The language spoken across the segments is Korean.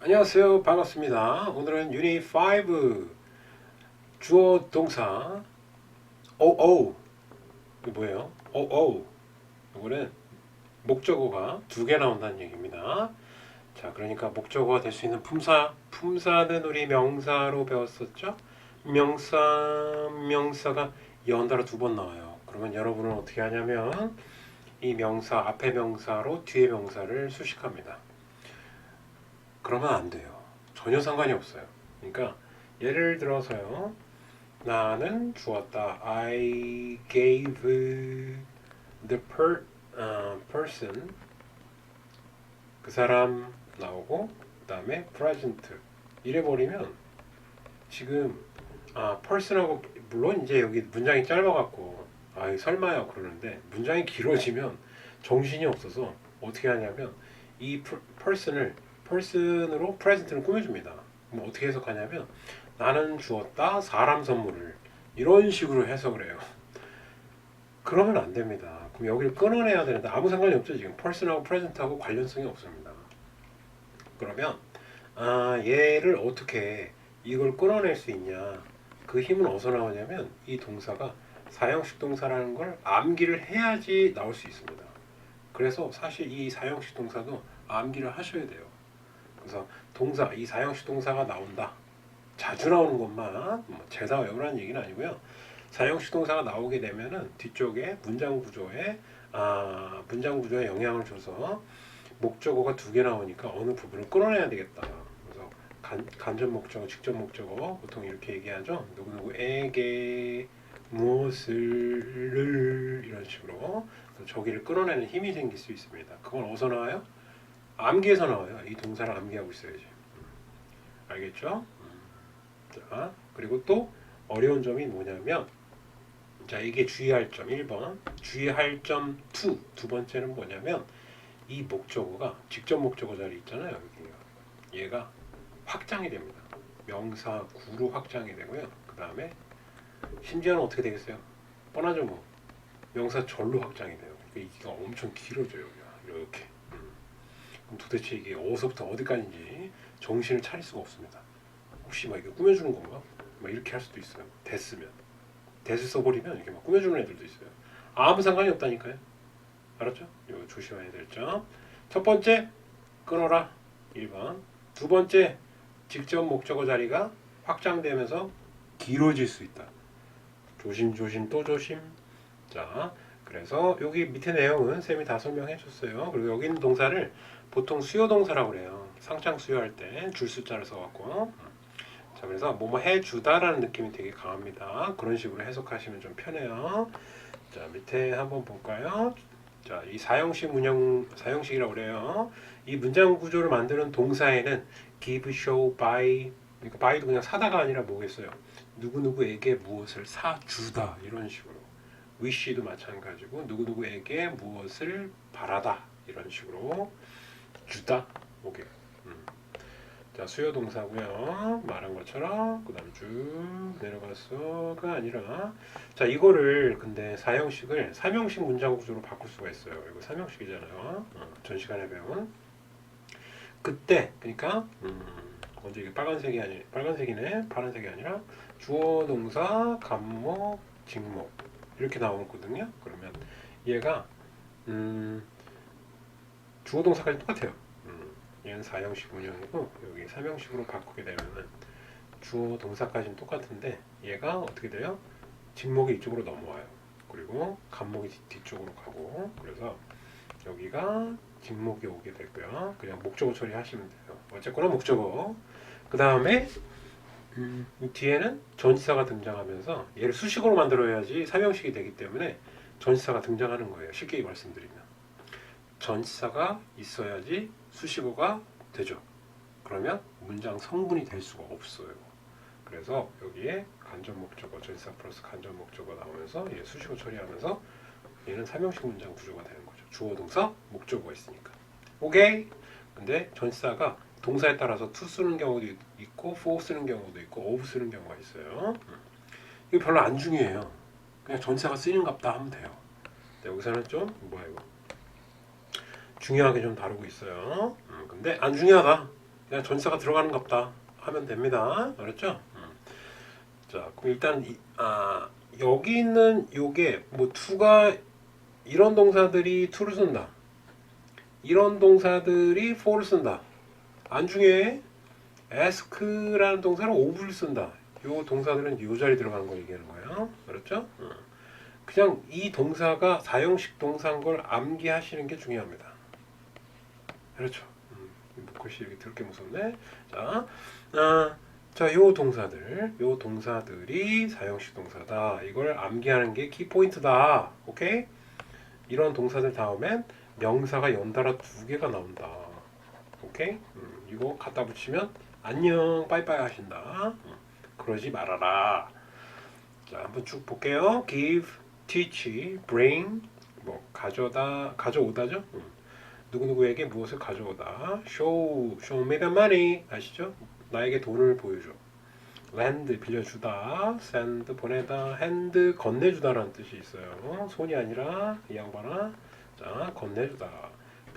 안녕하세요. 반갑습니다. 오늘은 유닛 5 주어 동사 oo 이게 뭐예요? oo 이거는 목적어가 두 개 나온다는 얘기입니다. 자, 그러니까 목적어가 될 수 있는 품사 품사는 우리 명사로 배웠었죠? 명사 명사가 연달아 두 번 나와요. 그러면 여러분은 어떻게 하냐면 이 명사 앞에 명사로 뒤에 명사를 수식합니다. 그러면 안 돼요. 전혀 상관이 없어요. 그러니까 예를 들어서요. 나는 주었다. I gave the per, 어, person 그 사람 나오고 그 다음에 present 이래 버리면 지금 아 person하고 물론 이제 여기 문장이 짧아갖고 아 설마요 그러는데 문장이 길어지면 정신이 없어서 어떻게 하냐면 이 per- person을 person으로 present를 꾸며줍니다. 그럼 어떻게 해석하냐면 나는 주었다 사람 선물을 이런 식으로 해석을 해요. 그러면 안 됩니다. 그럼 여기를 끊어내야 되는데 아무 상관이 없죠. 지금 person하고 present하고 관련성이 없습니다. 그러면 아 얘를 어떻게 이걸 끊어낼 수 있냐? 그 힘은 어디서 나오냐면 이 동사가 사형식 동사라는 걸 암기를 해야지 나올 수 있습니다. 그래서 사실 이 사형식 동사도 암기를 하셔야 돼요. 그래서 동사 이 사형식 동사가 나온다. 자주 나오는 것만 뭐 제사 외우라는 얘기는 아니고요. 사형식 동사가 나오게 되면은 뒤쪽에 문장 구조에 아 문장 구조에 영향을 줘서 목적어가 두 개 나오니까 어느 부분을 끌어내야 되겠다. 그래서 간, 간접 목적어, 직접 목적어 보통 이렇게 얘기하죠. 누구 누구에게 무엇을 이런 식으로 저기를 끌어내는 힘이 생길 수 있습니다. 그건 어디서 나와요? 암기에서 나와요. 이 동사를 암기하고 있어야지. 음. 알겠죠? 음. 자, 그리고 또 어려운 점이 뭐냐면 자, 이게 주의할 점 1번. 주의할 점 2. 두 번째는 뭐냐면 이 목적어가 직접 목적어 자리 있잖아요. 여기. 얘가 확장이 됩니다. 명사 구로 확장이 되고요. 그다음에 심지어는 어떻게 되겠어요? 뻔하죠 뭐. 명사 절로 확장이 돼요. 그러니까 이게 엄청 길어져요. 이렇게. 도대체 이게 어디서부터 어디까지인지 정신을 차릴 수가 없습니다. 혹시 막 이게 꾸며주는 건가? 막 이렇게 할 수도 있어요. 됐으면 대수 써버리면 이렇게 막 꾸며주는 애들도 있어요. 아무 상관이 없다니까요. 알았죠? 이거 조심해야 될 점. 첫 번째 끊어라 1번. 두 번째 직접 목적어 자리가 확장되면서 길어질 수 있다. 조심 조심 또 조심. 자, 그래서 여기 밑에 내용은 쌤이 다 설명해 줬어요. 그리고 여기 있는 동사를 보통 수요 동사라고 그래요. 상장 수요할 때 줄 숫자를 써갖고. 자, 그래서 뭐뭐 해주다라는 느낌이 되게 강합니다. 그런 식으로 해석하시면 좀 편해요. 자, 밑에 한번 볼까요? 자, 이 사형식 문형 사형식이라고 그래요. 이 문장 구조를 만드는 동사에는 give, show, buy 그러니까 buy도 그냥 사다가 아니라 뭐겠어요? 누구 누구에게 무엇을 사주다 이런 식으로 wish도 마찬가지고 누구 누구에게 무엇을 바라다 이런 식으로 주다 오케이. 음. 자 수요 동사고요. 말한 것처럼 그 다음 쭉 내려가서가 아니라 자 이거를 근데 사형식을 삼형식 문장 구조로 바꿀 수가 있어요. 이거 삼형식이잖아요. 어, 전 시간에 배운 그때 그러니까 음, 먼저 이게 빨간색이 아니 빨간색이네 파란색이 아니라 주어 동사 간목 직목 이렇게 나오거든요. 그러면 얘가 음, 주어 동사까지 똑같아요. 음, 얘는 사형식 문형이고 여기 삼형식으로 바꾸게 되면은 주어 동사까지는 똑같은데 얘가 어떻게 돼요? 직목이 이쪽으로 넘어와요. 그리고 간목이 뒤- 뒤쪽으로 가고 그래서 여기가 직목이 오게 되고요. 그냥 목적어 처리하시면 돼요. 어쨌거나 목적어. 그 다음에 음, 이 뒤에는 전치사가 등장하면서 얘를 수식어로 만들어야지 삼형식이 되기 때문에 전치사가 등장하는 거예요. 쉽게 말씀드리면 전치사가 있어야지 수식어가 되죠. 그러면 문장 성분이 될 수가 없어요. 그래서 여기에 간접 목적어, 전치사 플러스 간접 목적어 나오면서 얘 수식어 처리하면서 얘는 삼형식 문장 구조가 되는 거죠. 주어, 동사, 목적어가 있으니까. 오케이. 근데 전치사가 동사에 따라서 to 쓰는 경우도 있- 있고 for 쓰는 경우도 있고 of 쓰는 경우가 있어요. 음. 이거 별로 안 중요해요. 그냥 전치사가 쓰이는갑다 하면 돼요. 여기서는 좀 뭐야 이거 중요하게 좀 다루고 있어요. 음, 근데 안 중요하다. 그냥 전사가 들어가는 것 없다 하면 됩니다. 알았죠? 음. 자, 그럼 일단 이, 아 여기 있는 요게 뭐 투가 이런 동사들이 to를 쓴다. 이런 동사들이 for를 쓴다. 안중에 ask라는 동사는 of를 쓴다. 요 동사들은 요 자리 들어가는 걸 얘기하는 거예요. 그렇죠? 음. 그냥 이 동사가 사형식 동사인 걸 암기하시는 게 중요합니다. 그렇죠. 음, 글씨 이렇게 들게 무섭네. 자, 아, 자, 요 동사들, 요 동사들이 사형식 동사다. 이걸 암기하는 게 키포인트다. 오케이? 이런 동사들 다음엔 명사가 연달아 두 개가 나온다. 오케이? 음, 이거 갖다 붙이면 안녕, 빠이빠이 하신다. 음, 그러지 말아라. 자, 한번 쭉 볼게요. give, teach, bring, 뭐 가져다, 가져오다죠. 음. 누구누구에게 무엇을 가져오다. show, show me the money. 아시죠? 나에게 돈을 보여줘. lend, 빌려주다. send, 보내다. hand, 건네주다라는 뜻이 있어요. 손이 아니라 이 양반아. 자, 건네주다.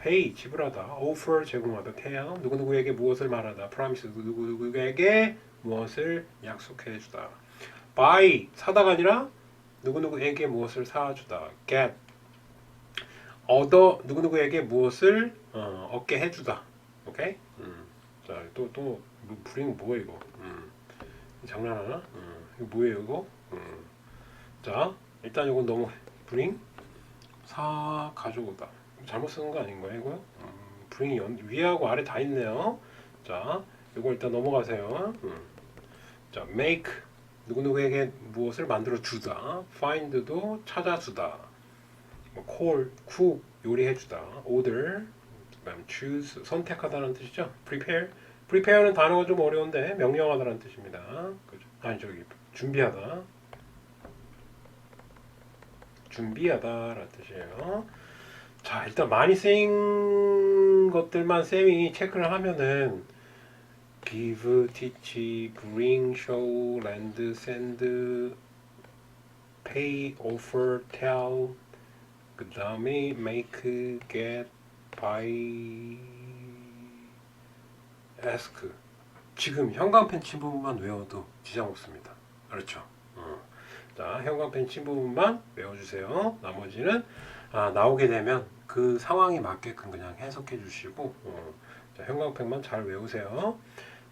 Pay, 지불하다. offer, 제공하다. tell, 누구누구에게 무엇을 말하다. promise, 누구누구에게 무엇을 약속해 주다. buy, 사다가 아니라 누구누구에게 무엇을 사주다. get, 얻어 누구누구에게 무엇을 어, 얻게 해주다. 오케이? 음. 자, 또, 또, 뭐, 뭐야, 이거? 음. 장난하나? 음. 이거 뭐예요, 이거? 음. 자, 일단 이건 너무, 브링? 사, 가져오다. 잘못 쓰는 거 아닌 거예요, 이거? 음. 브링이 연, 위하고 아래 다 있네요. 자, 이거 일단 넘어가세요. 음. 자, make. 누구누구에게 무엇을 만들어 주다. find도 찾아주다. 뭐 call, cook, 요리해 주다. order, 그다음 choose, 선택하다는 뜻이죠. prepare, prepare는 단어가 좀 어려운데 명령하다는 뜻입니다. 그죠? 아니 저기 준비하다. 준비하다라는 뜻이에요. 자 일단 많이 쓰인 것들만 쌤이 체크를 하면은 give, teach, bring, show, lend, send, pay, offer, tell 그 다음에 make, get, buy, ask 지금 현관펜 친 부분만 외워도 지장 없습니다. 그렇죠? 어. 자 현관펜 친 부분만 외워주세요. 나머지는 아, 나오게 되면 그 상황에 맞게끔 그냥 해석해 주시고 어. 자, 현관펜만 잘 외우세요.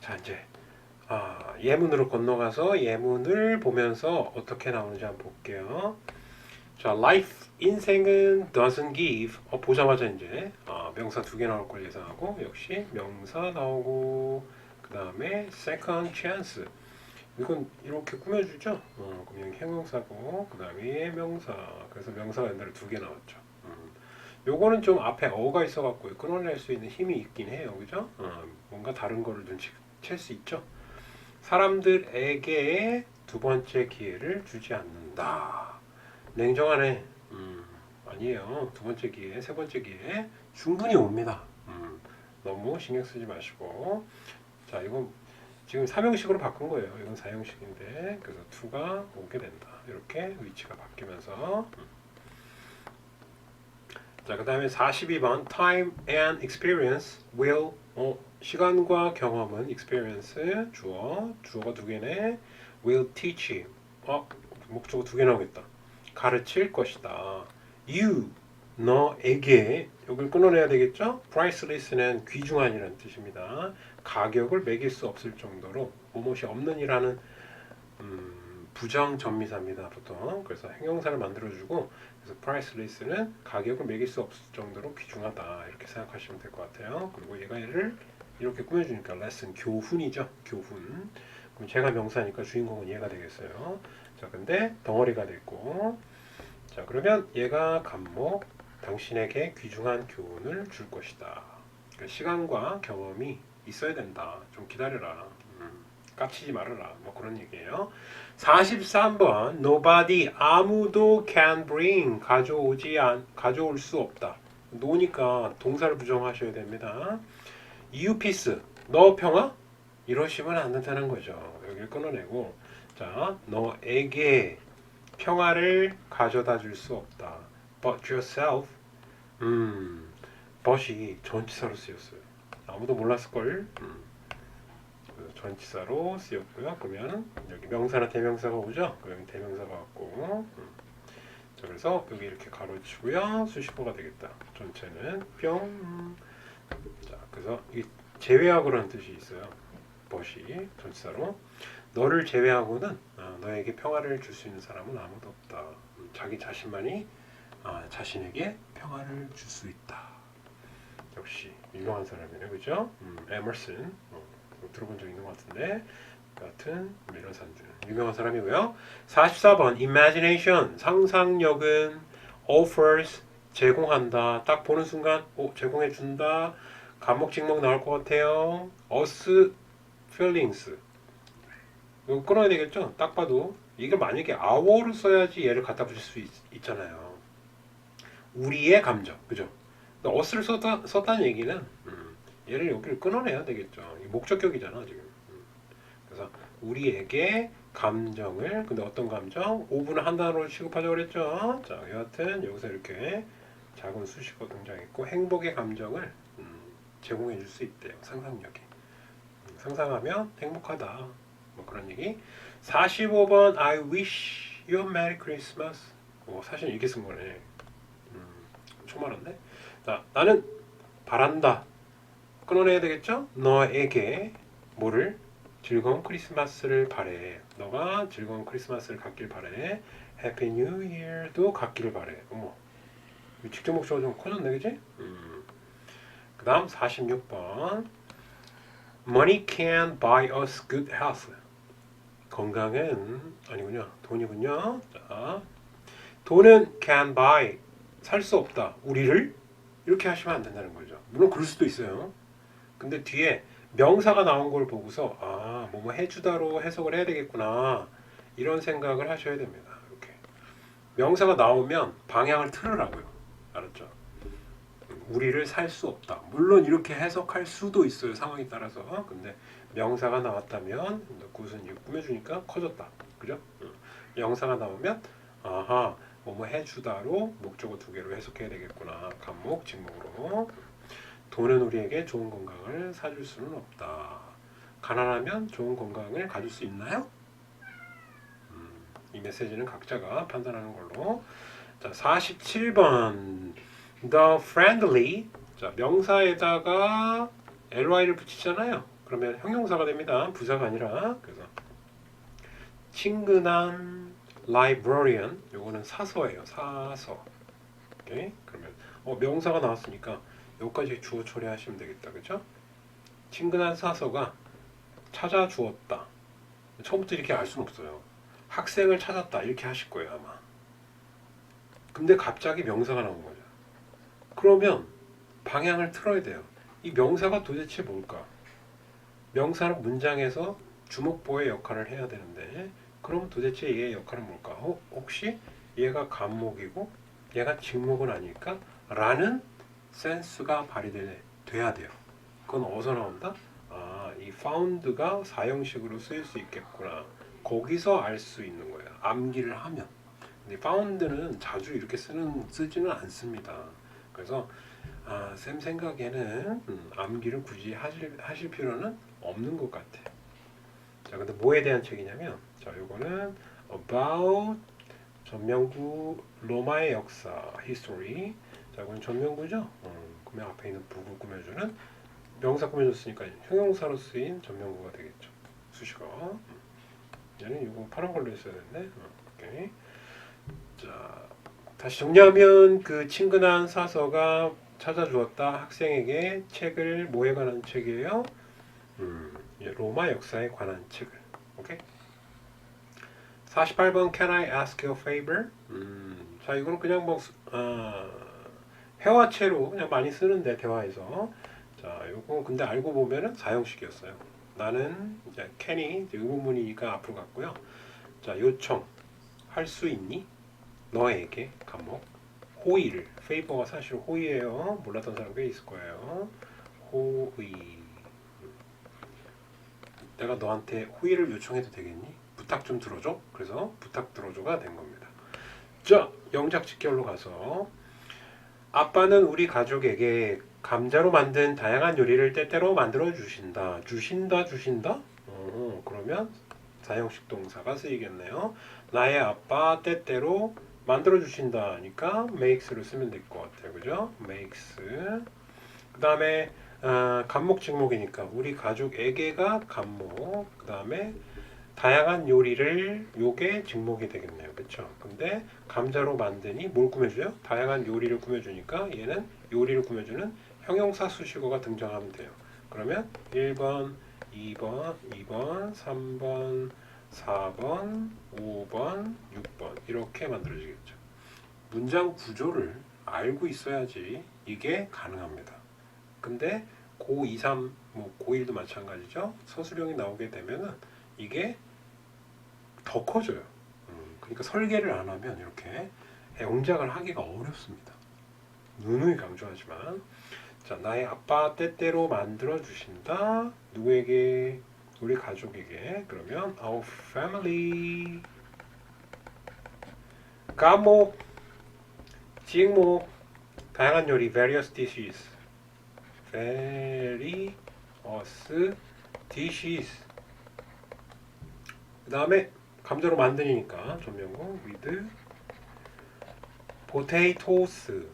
자 이제 아, 예문으로 건너가서 예문을 보면서 어떻게 나오는지 한번 볼게요. 자, life 인생은 doesn't give. 어, 보자마자 이제 아, 명사 두 개 나올 걸 예상하고 역시 명사 나오고 그 다음에 second chance. 이건 이렇게 꾸며주죠. 어, 그럼 형용사고 그 다음에 명사. 그래서 명사가 옛날에 두 개 나왔죠. 음. 요거는 좀 앞에 어가 있어갖고 끊어낼 수 있는 힘이 있긴 해요, 그죠? 어, 뭔가 다른 거를 눈치챌 수 있죠. 사람들에게 두 번째 기회를 주지 않는다. 냉정하네. 음, 아니에요. 두 번째 기회, 세 번째 기회 충분히 옵니다. 음, 너무 신경 쓰지 마시고. 자, 이건 지금 삼형식으로 바꾼 거예요. 이건 사형식인데 그래서 투가 오게 된다. 이렇게 위치가 바뀌면서. 음. 자, 그 다음에 42번 time and experience will 어, 시간과 경험은 experience 주어 주어가 두 개네. will teach 어 목적어 두 개 나오겠다. 가르칠 것이다. You 너에게 여기를 끊어내야 되겠죠? priceless는 귀중한이라는 뜻입니다. 가격을 매길 수 없을 정도로 무엇이 없는이라는 음, 부정 전미사입니다 보통. 그래서 형용사를 만들어주고 그래서 priceless는 가격을 매길 수 없을 정도로 귀중하다 이렇게 생각하시면 될 것 같아요. 그리고 얘가 얘를 이렇게 꾸며주니까 lesson 교훈이죠. 교훈. 그럼 제가 명사니까 주인공은 얘가 되겠어요. 자, 근데 덩어리가 됐고, 자 그러면 얘가 감목 당신에게 귀중한 교훈을 줄 것이다. 그러니까 시간과 경험이 있어야 된다. 좀 기다려라. 음, 깝치지 말아라. 뭐 그런 얘기예요. 43번 Nobody 아무도 can bring 가져오지 않 가져올 수 없다. 노니까 동사를 부정하셔야 됩니다. 이유피스 너 평화 이러시면 안 된다는 거죠. 여기를 끊어내고 자 너에게 평화를 가져다 줄 수 없다. But yourself 음 but이 전치사로 쓰였어요. 아무도 몰랐을 걸. 음. 전치사로 쓰였고요. 그러면 여기 명사나 대명사가 오죠. 여기 대명사가 왔고. 음. 자, 그래서 여기 이렇게 가로치고요. 수식어가 되겠다. 전체는 뿅. 자, 그래서 이 제외하고라는 뜻이 있어요. 벗이 전치사로 너를 제외하고는 아, 너에게 평화를 줄 수 있는 사람은 아무도 없다. 음, 자기 자신만이 아, 자신에게 평화를 줄 수 있다. 역시 유명한 사람이네, 그죠? 음, 에머슨 어, 들어본 적 있는 것 같은데 같은 이런 사람들 유명한 사람이고요. 44번 imagination 상상력은 offers 제공한다. 딱 보는 순간 오 제공해 준다. 감목 직목 나올 것 같아요. us feelings 이거 끊어야 되겠죠? 딱 봐도 이걸 만약에 our로 써야지 얘를 갖다 붙일 수 있, 있잖아요. 우리의 감정, 그죠? Us를 썼다, 썼다는 얘기는 음, 얘를 여기를 끊어내야 되겠죠. 목적격이잖아 지금. 음. 그래서 우리에게 감정을 근데 어떤 감정? 5분을 한 단어로 취급하자고 그랬죠. 자 여하튼 여기서 이렇게 작은 수식어 등장했고 행복의 감정을 음, 제공해 줄 수 있대요. 상상력이. 음, 상상하면 행복하다. 뭐 그런 얘기. 45번 I wish you a merry Christmas. 오, 사실 이렇게 쓴 거네. 음, 많은데. 자, 나는 바란다. 끊어내야 되겠죠? 너에게 뭐를 즐거운 크리스마스를 바래. 너가 즐거운 크리스마스를 갖길 바래. Happy New Year도 갖기를 바래. 어머, 이 직접 목소리가 좀 커졌네, 그지? 음. 그 다음 46번. Money can buy us good health. 건강은 아니군요. 돈이군요. 자, 돈은 can buy 살 수 없다. 우리를 이렇게 하시면 안 된다는 거죠. 물론 그럴 수도 있어요. 근데 뒤에 명사가 나온 걸 보고서 아, 뭐뭐 해주다로 해석을 해야 되겠구나. 이런 생각을 하셔야 됩니다. 이렇게. 명사가 나오면 방향을 틀으라고요. 알았죠? 우리를 살 수 없다. 물론 이렇게 해석할 수도 있어요. 상황에 따라서. 근데 명사가 나왔다면 이거 꾸며주니까 커졌다. 그죠? 응. 명사가 나오면 아하 뭐뭐 해주다로 목적어 두 개로 해석해야 되겠구나. 간목, 직목으로. 돈은 우리에게 좋은 건강을 사줄 수는 없다. 가난하면 좋은 건강을 가질 수 있나요? 음, 이 메시지는 각자가 판단하는 걸로. 자, 47번. The friendly. 자, 명사에다가 ly를 붙이잖아요. 그러면 형용사가 됩니다. 부사가 아니라. 그래서 친근한 librarian. 요거는 사서예요. 사서. 오케이? 그러면 어, 명사가 나왔으니까 여기까지 주어 처리하시면 되겠다. 그죠? 친근한 사서가 찾아 주었다. 처음부터 이렇게 알 수는 없어요. 학생을 찾았다. 이렇게 하실 거예요, 아마. 근데 갑자기 명사가 나온 거죠. 그러면 방향을 틀어야 돼요. 이 명사가 도대체 뭘까? 명사는 문장에서 주목보의 역할을 해야 되는데 그럼 도대체 얘의 역할은 뭘까? 어, 혹시 얘가 간목이고 얘가 직목은 아닐까? 라는 센스가 발휘돼야 돼요. 그건 어디서 나온다? 아, 이 found가 사형식으로 쓰일 수 있겠구나. 거기서 알 수 있는 거예요. 암기를 하면. 근데 found는 자주 이렇게 쓰는 쓰지는 않습니다. 그래서 아, 쌤 생각에는 음, 암기를 굳이 하실, 하실 필요는 없는 것 같아. 자, 근데 뭐에 대한 책이냐면, 자, 요거는 about 전명구 로마의 역사 history. 자, 이건 전명구죠. 음, 그러면 앞에 있는 부분 꾸며주는 명사 꾸며줬으니까 형용사로 쓰인 전명구가 되겠죠. 수식어. 음. 얘는 이거 파란 걸로 했어야 되는데. 음, 오케이. 자, 다시 정리하면 그 친근한 사서가 찾아주었다 학생에게 책을 뭐에 관한 책이에요? 음, 예, 로마 역사에 관한 책을. 오케이. 48번 Can I ask you a favor? 음, 자 이거는 그냥 뭐 아, 회화체로 그냥 많이 쓰는데 대화에서 자 요거 근데 알고 보면은 사형식이었어요. 나는 이제 can이 이제 의문문이니까 앞으로 갔고요. 자 요청 할 수 있니? 너에게 감목 호의를 페이버가 사실 호의예요. 몰랐던 사람 꽤 있을 거예요. 호의 내가 너한테 호의를 요청해도 되겠니? 부탁 좀 들어줘. 그래서 부탁 들어줘가 된 겁니다. 자 영작 직결로 가서 아빠는 우리 가족에게 감자로 만든 다양한 요리를 때때로 만들어 주신다. 주신다 주신다? 어, 오, 그러면 사형식 동사가 쓰이겠네요. 나의 아빠 때때로 만들어 주신다니까 makes를 쓰면 될 것 같아요. 그죠? makes. 그 다음에 아, 간목 직목이니까 우리 가족 에게가 간목. 그 다음에 다양한 요리를 요게 직목이 되겠네요. 그렇죠? 근데 감자로 만드니 뭘 꾸며줘요? 다양한 요리를 꾸며주니까 얘는 요리를 꾸며주는 형용사 수식어가 등장하면 돼요. 그러면 1번, 2번, 2번, 3번, 4번, 5번, 6번 이렇게 만들어지겠죠. 문장 구조를 알고 있어야지 이게 가능합니다. 근데 고2, 3, 뭐 고1도 마찬가지죠. 서술형이 나오게 되면은 이게 더 커져요. 음, 그러니까 설계를 안 하면 이렇게 영작을 하기가 어렵습니다. 누누이 강조하지만 자 나의 아빠 때때로 만들어 주신다 누구에게 우리 가족에게 그러면 our family 과목 직목 다양한 요리 various dishes various dishes 그 다음에 감자로 만드니까 전명구 with potatoes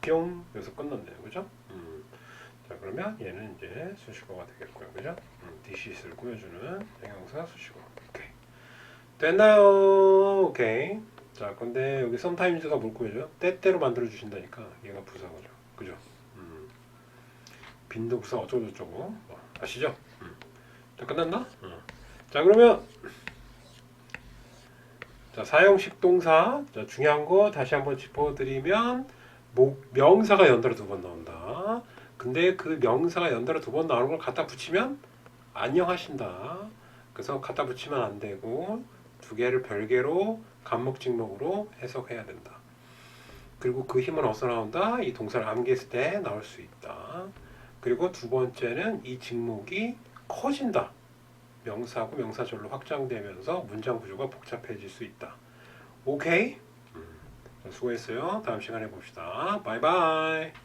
뿅 여기서 끝났네요 그죠? 음. 자 그러면 얘는 이제 수식어가 되겠고요 그죠? 음, dishes를 꾸며주는 형용사 수식어 오케이 됐나요? 오케이 자 근데 여기 sometimes가 뭘 꾸며줘요? 때때로 만들어 주신다니까 얘가 부사거죠 그죠? 음. 빈도 부사 어쩌고 저쩌고 뭐, 아시죠? 음. 자 끝났나? 음. 자 그러면 자 사형식 동사 자, 중요한 거 다시 한번 짚어드리면 목 명사가 연달아 두 번 나온다. 근데 그 명사가 연달아 두 번 나오는 걸 갖다 붙이면 안녕하신다. 그래서 갖다 붙이면 안 되고 두 개를 별개로 간목 직목으로 해석해야 된다. 그리고 그 힘은 어디서 나온다? 이 동사를 암기했을 때 나올 수 있다. 그리고 두 번째는 이 직목이 커진다. 명사하고 명사절로 확장되면서 문장 구조가 복잡해질 수 있다. 오케이? 음, 수고했어요. 다음 시간에 봅시다. 바이바이.